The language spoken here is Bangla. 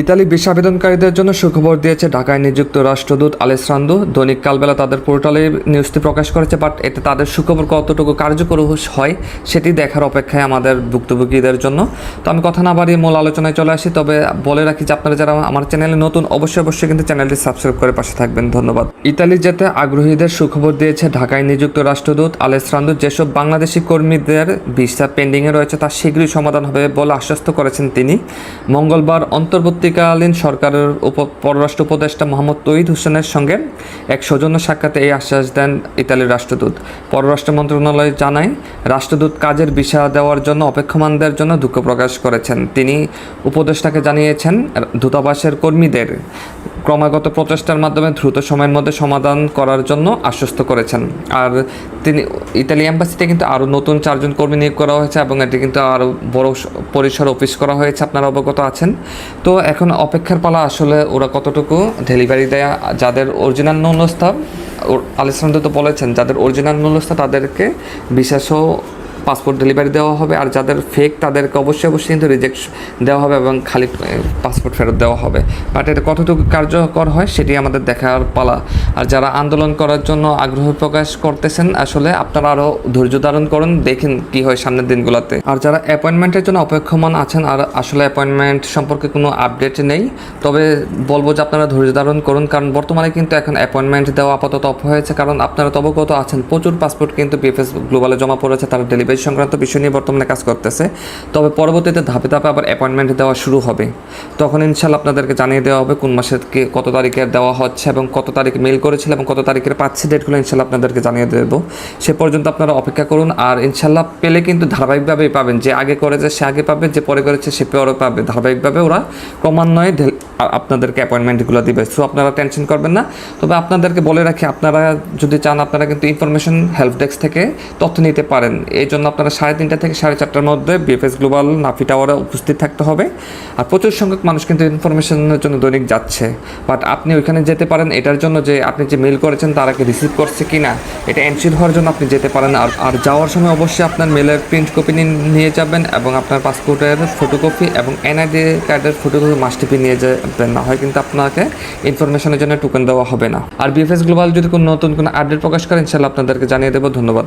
ইতালি ভিসা আবেদনকারীদের জন্য সুখবর দিয়েছে ঢাকায় নিযুক্ত রাষ্ট্রদূত আলেসান্দ্রো দৈনিক কালবেলা তাদের পোর্টালে নিউজটি প্রকাশ করেছে, বাট এতে তাদের সুখবর কতটুকু কার্যকর হয় সেটি দেখার অপেক্ষায় আমাদের ভুক্তভোগীদের জন্য। তো আমি কথা না বাড়িয়ে মূল আলোচনায় চলে আসি, তবে বলে রাখি যে আপনারা যারা আমার চ্যানেলে নতুন, অবশ্যই অবশ্যই কিন্তু চ্যানেলটি সাবস্ক্রাইব করে পাশে থাকবেন। ধন্যবাদ। ইতালি যেতে আগ্রহীদের সুখবর দিয়েছে ঢাকায় নিযুক্ত রাষ্ট্রদূত আলেসান্দ্রো যেসব বাংলাদেশি কর্মীদের ভিসা পেন্ডিংয়ে রয়েছে তা শীঘ্রই সমাধান হবে বলে আশ্বস্ত করেছেন তিনি। মঙ্গলবার অন্তর্বর্তীকালীন সরকারের উপ পররাষ্ট্র উপদেষ্টা মোহাম্মদ তৈদ হোসেনের সঙ্গে এক সৌজন্য সাক্ষাতে এই আশ্বাস দেন ইতালির রাষ্ট্রদূত। পররাষ্ট্র মন্ত্রণালয় জানায়, রাষ্ট্রদূত কাজের ভিসা দেওয়ার জন্য অপেক্ষমানদের জন্য দুঃখ প্রকাশ করেছেন। তিনি উপদেষ্টাকে জানিয়েছেন, দূতাবাসের কর্মীদের ক্রমাগত প্রচেষ্টার মাধ্যমে দ্রুত সময়ের মধ্যে সমাধান করার জন্য আশ্বস্ত করেছেন। আর তিনি ইতালি এম্বাসিতে কিন্তু আরও নতুন চারজন কর্মী নিয়োগ করা হয়েছে এবং এটি কিন্তু আরও বড় পরিসর অফিস করা হয়েছে, আপনারা অবগত আছেন। তো এখন অপেক্ষার পালা আসলে ওরা কতটুকু ডেলিভারি দেয়া, যাদের অরিজিনাল ন্যূনস্থান আলিসান্দ তো বলেছেন, যাদের অরিজিনাল ন্যূনস্থান তাদেরকে বিশেষ পাসপোর্ট ডেলিভারি দেওয়া হবে আর যাদের ফেক তাদেরকে অবশ্যই অবশ্যই কিন্তু রিজেক্ট দেওয়া হবে এবং খালি পাসপোর্ট ফেরত দেওয়া হবে। বাট এটা কতটুকু কার্যকর হয় সেটি আমাদের দেখার পালা। আর যারা আন্দোলন করার জন্য আগ্রহ প্রকাশ করতেছেন, আসলে আপনারা আরও ধৈর্য ধারণ করুন, দেখেন কি হয় সামনের দিনগুলোতে। আর যারা অ্যাপয়েন্টমেন্টের জন্য অপেক্ষমান আছেন, আর আসলে অ্যাপয়েন্টমেন্ট সম্পর্কে কোনো আপডেট নেই, তবে বলব যে আপনারা ধৈর্য ধারণ করুন, কারণ বর্তমানে কিন্তু এখন অ্যাপয়েন্টমেন্ট দেওয়া আপাতত অফ হয়েছে, কারণ আপনারা তো অবগত আছেন? প্রচুর পাসপোর্ট কিন্তু বিএফএস গ্লোবালে জমা পড়েছে, তারা ডেলিভারি সংক্রান্ত বিষয় নিয়ে বর্তমানে কাজ করতেছে। তবে পরবর্তীতে ধাপে ধাপে আবার অ্যাপয়েন্টমেন্ট দেওয়া শুরু হবে। তখন ইনশাল্লাহ আপনাদেরকে জানিয়ে দেওয়া হবে কোন মাসের কত তারিখে দেওয়া হচ্ছে এবং কত তারিখ মেল করেছিল এবং কত তারিখের পাচ্ছি ডেটগুলো ইনশাল্লাহ আপনাদেরকে জানিয়ে দেবো। সে পর্যন্ত আপনারা অপেক্ষা করুন আর ইনশাল্লাহ পেলে কিন্তু ধারাবাহিকভাবেই পাবেন। যে আগে করেছে সে আগে পাবে, যে পরে করেছে সে পরে পাবে। ধারাবাহিকভাবে ওরা ক্রমান্বয়ে আপনাদেরকে অ্যাপয়েন্টমেন্টগুলো দিবে। সো আপনারা টেনশন করবেন না। তবে আপনাদেরকে বলে রাখি, আপনারা যদি চান, আপনারা কিন্তু ইনফরমেশন হেল্প ডেস্ক থেকে তথ্য নিতে পারেন। এই জন্য আপনারা সাড়ে তিনটা থেকে সাড়ে চারটার মধ্যে বিএফএস গ্লোবাল নাফি টাওয়ারে উপস্থিত থাকতে হবে। আর প্রচুর সংখ্যক মানুষ কিন্তু ইনফরমেশনের জন্য দৈনিক যাচ্ছে। বাট আপনি ওইখানে যেতে পারেন, এটার জন্য যে আপনি যে মেল করেছেন, তারা কি রিসিভ করছে কি না এটা এনশিওর হওয়ার জন্য আপনি যেতে পারেন। আর আর যাওয়ার সময় অবশ্যই আপনার মেলের প্রিন্ট কপি নিয়ে যাবেন এবং আপনার পাসপোর্টের ফটোকপি এবং এনআইডি কার্ডের ফটোকপি মাস্টিপি নিয়ে না হয় কিন্তু আপনাকে ইনফরমেশনের জন্য টোকেন দেওয়া হবে না। আর বিএফএস গ্লোবাল যদি কোনো নতুন কোনো আপডেট প্রকাশ করেন ইনশাল্লাহ আপনাদেরকে জানিয়ে দেবো। ধন্যবাদ।